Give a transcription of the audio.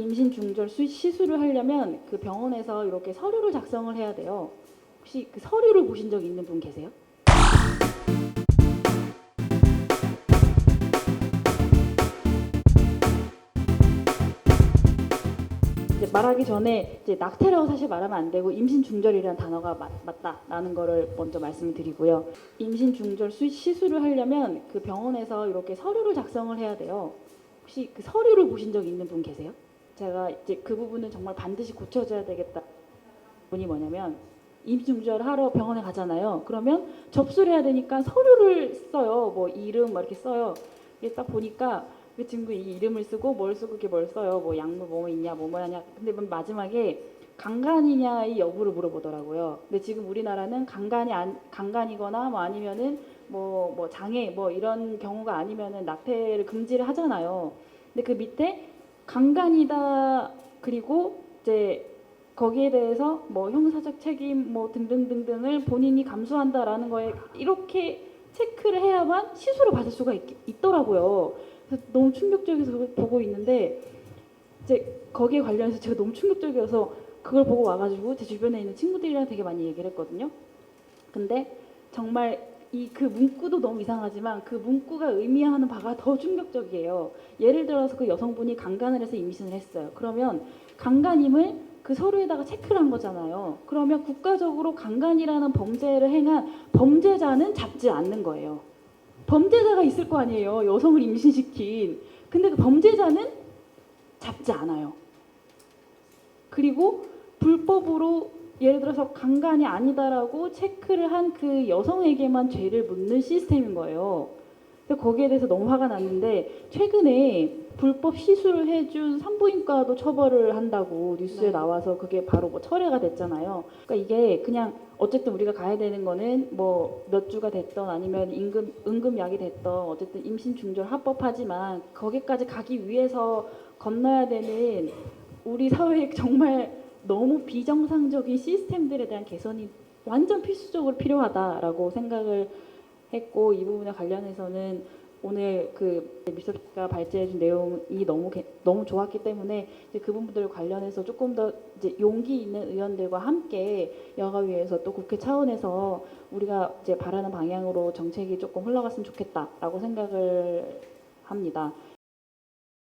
임신 중절 수- 시술을 하려면 그 병원에서 이렇게 서류를 작성을 해야 돼요. 혹시 그 서류를 보신 적 있는 분 계세요? 말하기 전에 이제 낙태라고 사실 말하면 안 되고 임신 중절이라는 단어가 맞, 맞다라는 거를 먼저 말씀을 드리고요. 임신 중절 수- 시술을 하려면 그 병원에서 이렇게 서류를 작성을 해야 돼요. 혹시 그 서류를 보신 적 있는 분 계세요? 제가 이제 그 부분은 정말 반드시 고쳐줘야 되겠다. 분이 뭐냐면 임신 중절 하러 병원에 가잖아요. 그러면 접수를 해야 되니까 서류를 써요. 뭐 이름 막 이렇게 써요. 이게 딱 보니까 그 친구 이 이름을 쓰고 뭘 쓰고 이게 뭘 써요. 뭐 약물 뭐 있냐 뭐 뭐냐. 근데 맨 마지막에 강간이냐의 여부를 물어보더라고요. 근데 지금 우리나라는 강간이 안, 강간이거나 뭐 아니면은 뭐, 뭐 장애 뭐 이런 경우가 아니면은 낙태를 금지를 하잖아요. 근데 그 밑에 강간이다 그리고 이제 거기에 대해서 뭐 형사적 책임 뭐 등등등등을 본인이 감수한다라는 거에 이렇게 체크를 해야만 시술을 받을 수가 있, 더라고요 그래서 너무 충격적이어서 보고 있는데 이제 거기에 관련해서 제가 너무 충격적이어서 그걸 보고 와가지고 제 주변에 있는 친구들이랑 되게 많이 얘기를 했거든요. 근데 정말 이 그 문구도 너무 이상하지만 그 문구가 의미하는 바가 더 충격적이에요. 예를 들어서 그 여성분이 강간을 해서 임신을 했어요. 그러면 강간임을 그 서류에다가 체크를 한 거잖아요. 그러면 국가적으로 강간이라는 범죄를 행한 범죄자는 잡지 않는 거예요. 범죄자가 있을 거 아니에요. 여성을 임신시킨. 근데 그 범죄자는 잡지 않아요. 그리고 불법으로 예를 들어서 강간이 아니다라고 체크를 한 그 여성에게만 죄를 묻는 시스템인 거예요. 거기에 대해서 너무 화가 났는데 최근에 불법 시술을 해준 산부인과도 처벌을 한다고 뉴스에 네. 나와서 그게 바로 뭐 철회가 됐잖아요. 그러니까 이게 그냥 어쨌든 우리가 가야 되는 거는 뭐 몇 주가 됐던 아니면 임금 응급약이 됐던 어쨌든 임신 중절 합법하지만 거기까지 가기 위해서 건너야 되는 우리 사회에 정말 너무 비정상적인 시스템들에 대한 개선이 완전 필수적으로 필요하다라고 생각을 했고 이 부분에 관련해서는 오늘 그 미소가 발제해준 내용이 너무 개- 너무 좋았기 때문에 이제 그 부분들 관련해서 조금 더 이제 용기 있는 의원들과 함께 여가위에서 또 국회 차원에서 우리가 이제 바라는 방향으로 정책이 조금 흘러갔으면 좋겠다라고 생각을 합니다.